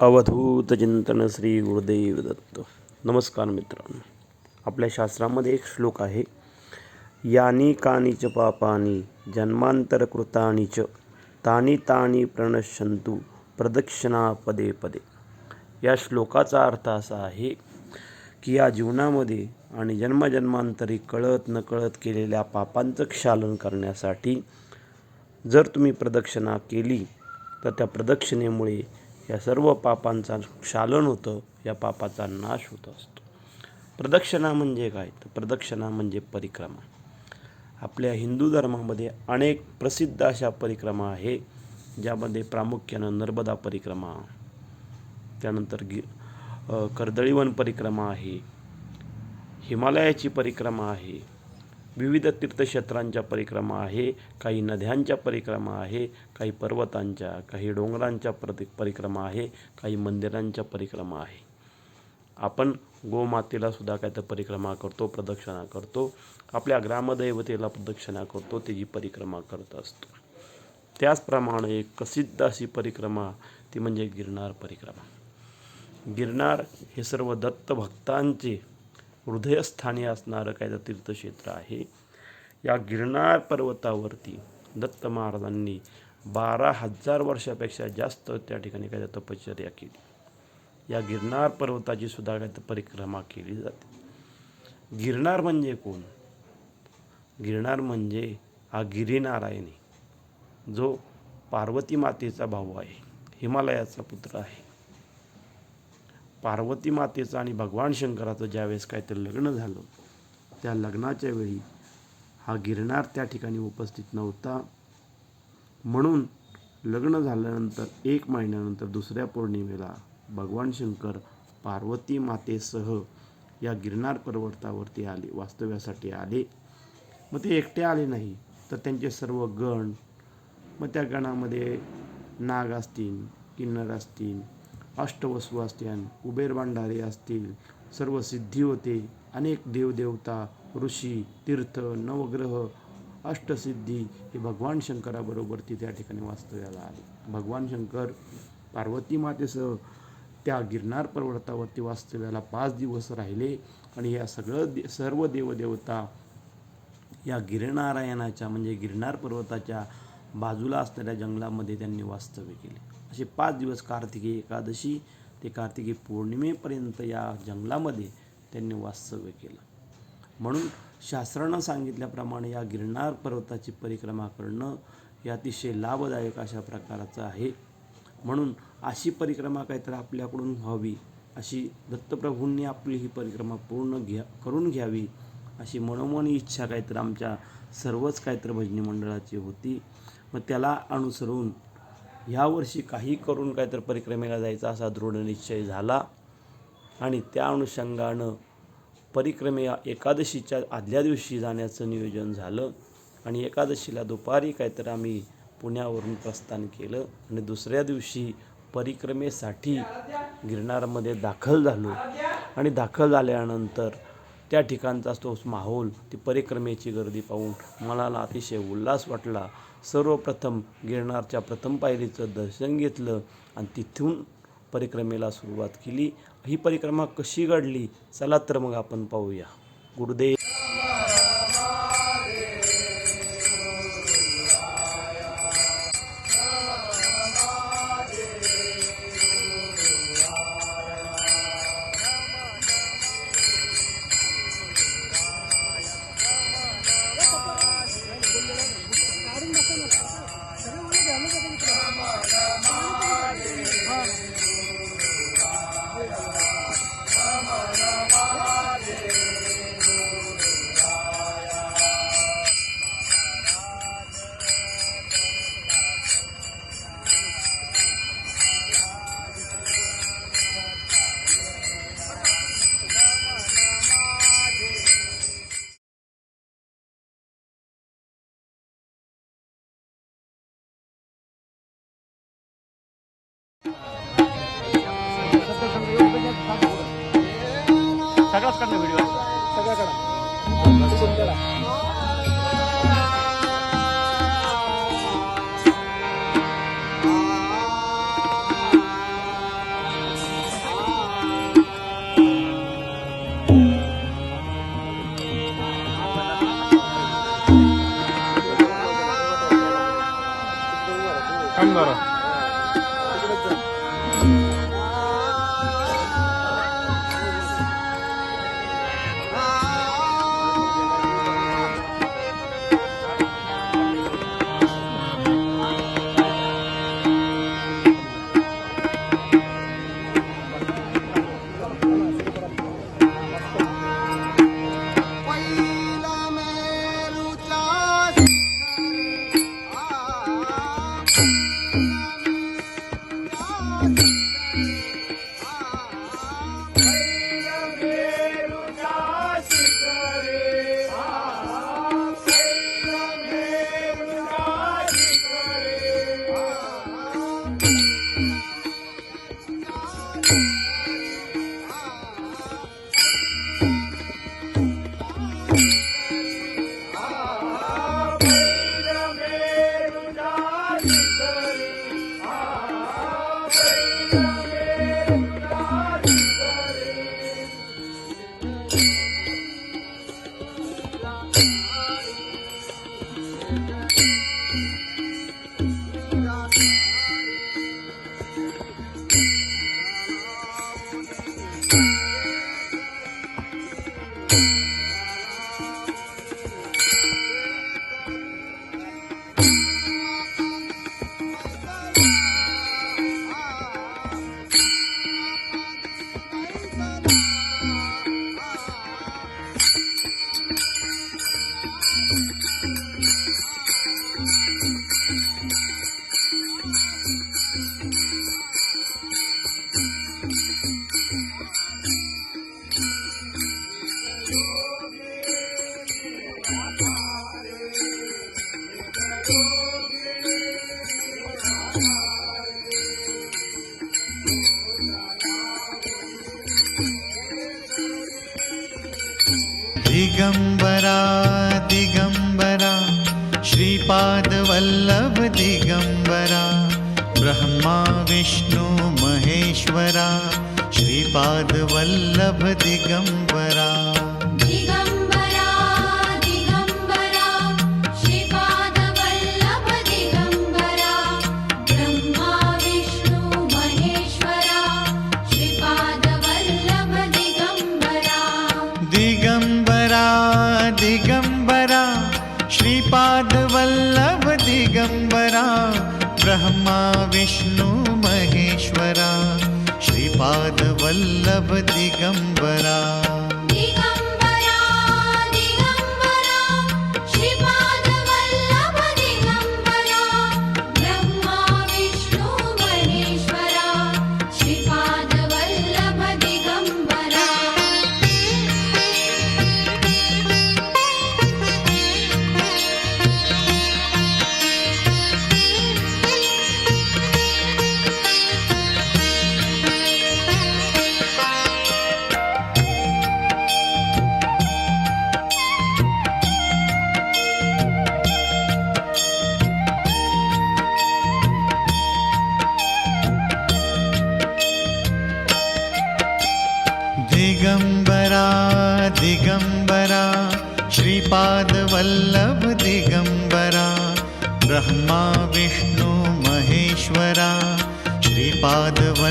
अवधूत चिंतन श्री गुरुदेव दत्त. नमस्कार मित्रांनो. आपल्या शास्त्रामध्ये एक श्लोक आहे यानी कानीच पापानी जन्मांतरकृतानी च तानी तानी प्रणश्यंतु प्रदक्षिणा पदे पदे. या श्लोकाचा अर्थ असा आहे की या जीवनामध्ये आणि जन्मजन्मांतरी कळत नकळत केलेल्या पापांचं क्षालन करण्यासाठी जर तुम्ही प्रदक्षिणा केली तर त्या प्रदक्षिणेमुळे या सर्व पापांचा क्षालन होतं या पापाचा नाश होत असतो. प्रदक्षिणा म्हणजे काय? तर प्रदक्षिणा म्हणजे परिक्रमा. आपल्या हिंदू धर्मामध्ये अनेक प्रसिद्ध अशा परिक्रमा आहे ज्यामध्ये प्रामुख्यानं नर्मदा परिक्रमा त्यानंतर गि कर्दळीवन परिक्रमा आहे हिमालयाची परिक्रमा आहे विविध तीर्थक्षेत्रांच्या परिक्रमा आहे काही नद्यांच्या परिक्रमा आहे काही पर्वतांच्या काही डोंगरांच्या प्रति परिक्रमा आहे काही मंदिरांच्या परिक्रमा आहे. आपण गोमातेला सुद्धा काय तर परिक्रमा करतो प्रदक्षिणा करतो. आपल्या ग्रामदैवतेला प्रदक्षिणा करतो त्याची परिक्रमा करत असतो. त्याचप्रमाणे एक प्रसिद्ध अशी परिक्रमा ती म्हणजे गिरनार परिक्रमा. गिरनार हे सर्व दत्त भक्तांचे हृदयस्थानी असणारं काय तर तीर्थक्षेत्र आहे. या गिरनार पर्वतावरती दत्त महाराजांनी बारा हजार वर्षापेक्षा जास्त त्या ठिकाणी काय तर तपश्चर्या केली. या गिरनार पर्वताची सुद्धा काय तर परिक्रमा केली जाते. गिरनार म्हणजे कोण? गिरनार म्हणजे हा गिरिनारायणी जो पार्वती मातेचा भाऊ आहे हिमालयाचा पुत्र आहे. पार्वती मातेचं आणि भगवान शंकराचं ज्यावेळेस काय तर लग्न झालं त्या लग्नाच्या वेळी हा गिरनार त्या ठिकाणी उपस्थित नव्हता. म्हणून लग्न झाल्यानंतर एक महिन्यानंतर दुसऱ्या पौर्णिमेला भगवान शंकर पार्वती मातेसह या गिरनार पर्वतावरती आले वास्तव्यासाठी आले. मग ते एकटे आले नाही तर त्यांचे सर्व गण मग त्या गणामध्ये नाग असतील किन्नर असतील अष्टवसू असतील उबेर भांडारे असतील सर्व सिद्धी होते. अनेक देवदेवता ऋषी तीर्थ नवग्रह अष्टसिद्धी हे भगवान शंकराबरोबर ती त्या ठिकाणी वास्तव्याला आले. भगवान शंकर पार्वती मातेसह त्या गिरनार पर्वतावरती वास्तव्याला पाच दिवस राहिले आणि या सगळं दे सर्व देवदेवता या गिरनारायणाच्या म्हणजे गिरनार पर्वताच्या बाजूला असणाऱ्या जंगलामध्ये त्यांनी वास्तव्य केले. असे पाच दिवस कार्तिकी एकादशी ते कार्तिकी पौर्णिमेपर्यंत या जंगलामध्ये त्यांनी वास्तव्य केलं. म्हणून शास्त्रानं सांगितल्याप्रमाणे या गिरनार पर्वताची परिक्रमा करणं हे अतिशय लाभदायक अशा प्रकारचं आहे. म्हणून अशी परिक्रमा काहीतरी आपल्याकडून व्हावी अशी दत्तप्रभूंनी आपली ही परिक्रमा पूर्ण घ्या करून घ्यावी अशी मनोमन इच्छा काहीतरी आमच्या सर्वच काहीतरी भजनी मंडळाची होती. मग त्याला अनुसरून ह्यावर्षी काही करून काहीतरी परिक्रमेला जायचा असा दृढ निश्चय झाला. आणि त्या अनुषंगानं परिक्रमे एकादशीच्या आदल्या दिवशी जाण्याचं नियोजन झालं. आणि एकादशीला दुपारी काहीतरी आम्ही पुण्यावरून प्रस्थान केलं. आणि दुसऱ्या दिवशी परिक्रमेसाठी गिरनारमध्ये दाखल झालो. आणि दाखल झाल्यानंतर त्या ठिकाणचा तो माहोल ती परिक्रमेची गर्दी पाहून मनाला अतिशय उल्हास वाटला. सर्वप्रथम गिरनारच्या प्रथम पायरीचं दर्शन घेतलं आणि तिथून परिक्रमेला सुरुवात केली. ही परिक्रमा कशी घडली? चला तर मग आपण पाहूया. गुरुदेव सगळ्याकडे शेतकऱ्याला Kamera. श्रीपादवल्लभ दिगम्बरा दिगम्बरा श्रीपादवल्लभ दिगम्बरा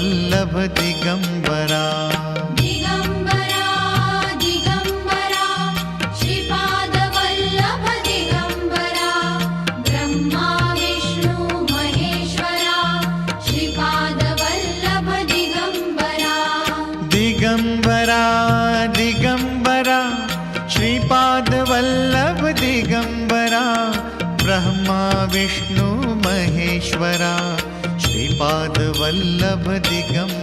श्रीपादवल्लभ दिगम्बरा दिगम्बरा दिगम्बरा श्रीपादवल्लभ दिगम्बरा ब्रह्मा विष्णु महेश्वरा श्रीपादवल्लभ दिगम्बरा दिगम्बरा दिगम्बरा श्रीपादवल्लभ दिगम्बरा ब्रह्मा विष्णु महेश्वरा। श्रीपादवल्लभ दिगम्बरा दिगम्बरा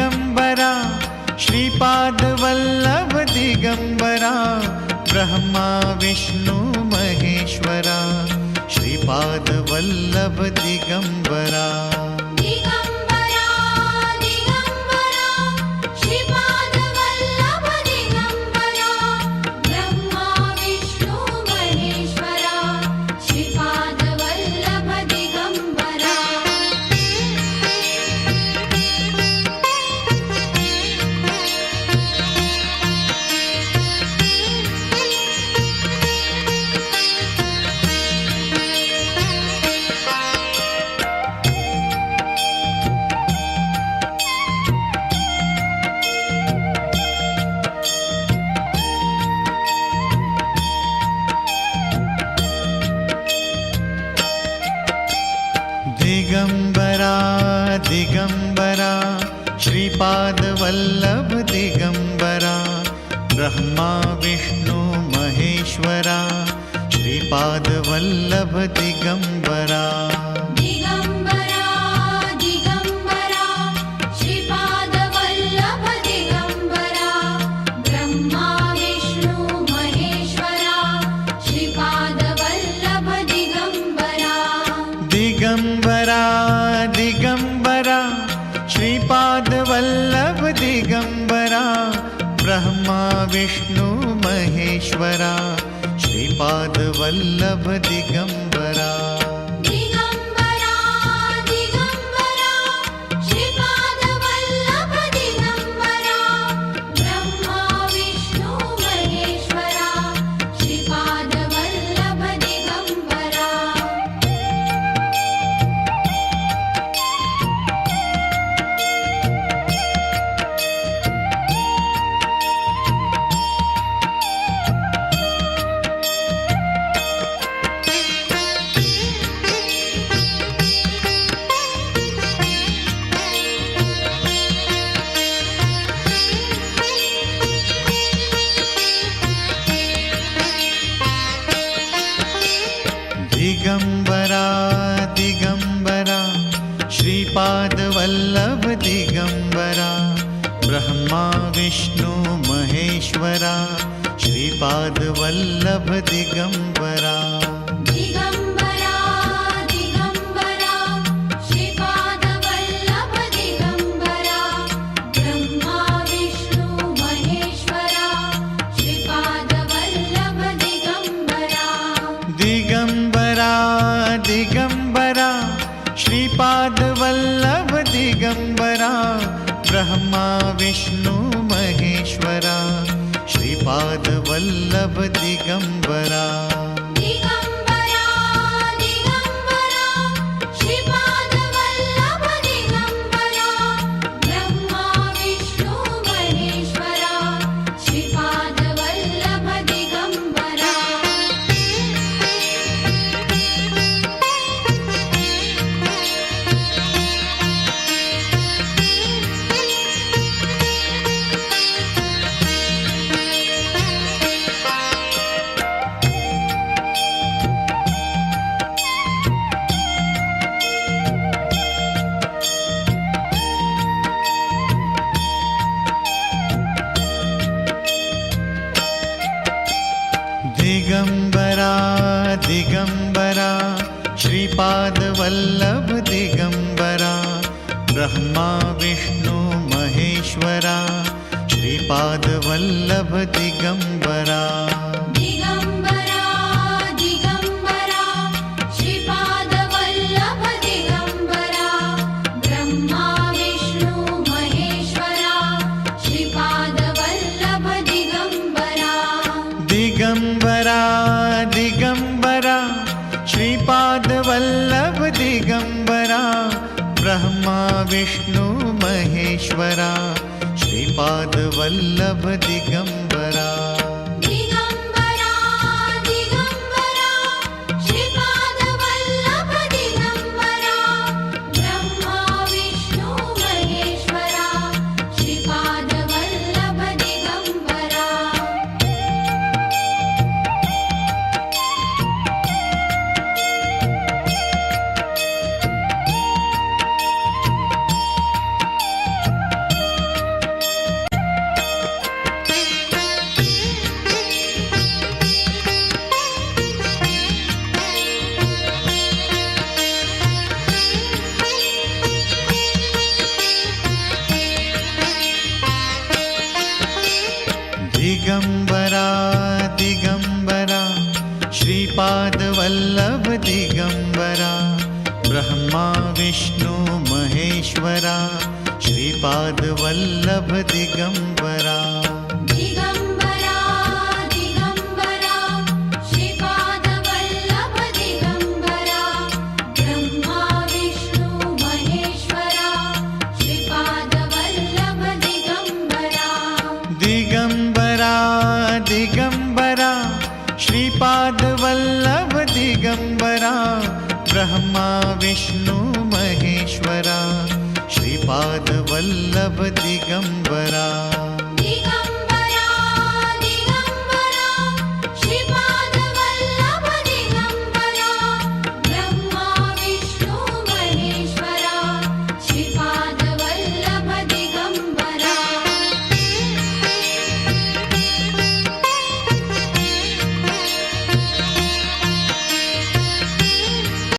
दिगम्बरा ब्रह्मा विष्णु महेश्वरा श्रीपादवल्लभ दिगम्बरा ब्रह्मा विष्णु महेश्वरा श्रीपादवल्लभ दिगम्बरा ईश्वरा श्रीपादवल्लभ दिगम्बरा वल्लभ दिगम्बरा श्रीपादवल्लभ दिगम्बरा ब्रह्मा विष्णु महेश्वरा श्रीपादवल्लभ दिगम्बरा विष्णु महेश्वरा श्रीपादवल्लभ दिगम्ब विष्णु महेश्वरा श्रीपादवल्लभ दिगम्बरा दिगम्बरा दिगम्बरा श्रीपादवल्लभ दिगम्बरा ब्रह्मा विष्णु महेश्वरा श्रीपादवल्लभ दिगम्बरा दिगम्बरा दिगम्बरा श्रीपादवल्लभ दिगम्बरा ब्रह्मा विष्णु महेश्वरा श्रीपादवल्लभ दिगम्बरा